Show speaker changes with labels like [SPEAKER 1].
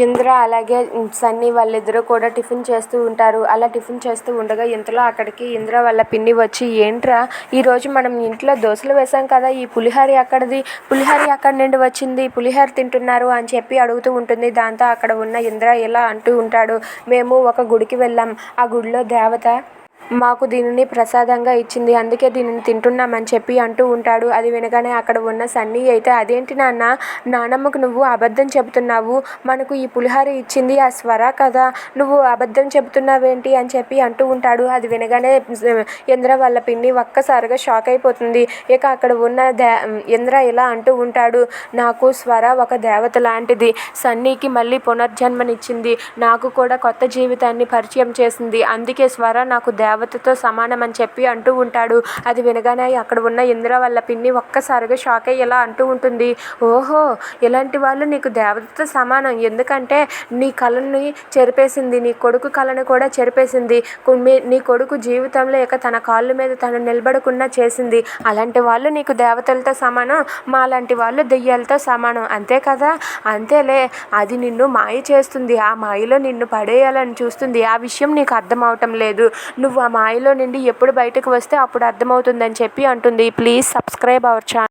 [SPEAKER 1] ఇంద్ర అలాగే సన్నీ వాళ్ళిద్దరూ కూడా టిఫిన్ చేస్తూ ఉంటారు. అలా టిఫిన్ చేస్తూ ఉండగా ఇంతలో అక్కడికి ఇంద్ర వాళ్ళ పిన్ని వచ్చి ఏంట్రా ఈరోజు మనం ఇంట్లో దోశలు వేసాం కదా ఈ పులిహోర ఎక్కడిది? పులిహోర ఎక్కడి నుండి వచ్చింది? పులిహోర తింటున్నారు అని చెప్పి అడుగుతూ ఉంటుంది. దాంతో అక్కడ ఉన్న ఇంద్ర ఇలా అంటూ ఉంటాడు. మేము ఒక గుడికి వెళ్ళాం. ఆ గుడిలో దేవత మాకు దీనిని ప్రసాదంగా ఇచ్చింది. అందుకే దీనిని తింటున్నామని చెప్పి అంటూ ఉంటాడు. అది వినగానే అక్కడ ఉన్న సన్నీ అయితే అదేంటి నాన్న? నానమ్మకు నువ్వు అబద్ధం చెబుతున్నావు. మనకు ఈ పులిహోర ఇచ్చింది ఆ స్వర కదా. నువ్వు అబద్ధం చెబుతున్నావేంటి? అని చెప్పి అంటూ ఉంటాడు. అది వినగానే ఇంద్ర వాళ్ళ పిన్ని ఒక్కసారిగా షాక్ అయిపోతుంది. ఇక అక్కడ ఉన్న దే ఇంద్ర ఇలా అంటూ ఉంటాడు నాకు స్వర ఒక దేవత లాంటిది. సన్నీకి మళ్ళీ పునర్జన్మనిచ్చింది. నాకు కూడా కొత్త జీవితాన్ని పరిచయం చేసింది. అందుకే స్వర నాకు దేవ దేవతతో సమానం అని చెప్పి అంటూ ఉంటాడు. అది వినగానే అక్కడ ఉన్న ఇంద్ర వాళ్ళ పిన్ని ఒక్కసారిగా షాక్ అయ్యి ఇలా అంటూ ఉంటుంది. ఓహో ఇలాంటి వాళ్ళు నీకు దేవతతో సమానం. ఎందుకంటే నీ కళని చెరిపేసింది నీ కొడుకు కళను కూడా చెరిపేసింది. నీ కొడుకు జీవితంలో ఇక తన కాళ్ళ మీద తను నిలబడకుండా చేసింది. అలాంటి వాళ్ళు నీకు దేవతలతో సమానం మా లాంటి వాళ్ళు దెయ్యాలతో సమానం. అంతే కదా? అంతేలే అది నిన్ను మాయ చేస్తుంది. ఆ మాయలో నిన్ను పడేయాలని చూస్తుంది. ఆ విషయం నీకు అర్థం అవటం లేదు. నువ్వు ఆ మాయలో నుండి ఎప్పుడు బయటకు వస్తే అప్పుడు అర్థమవుతుందని చెప్పి అంటుంది. Please subscribe our channel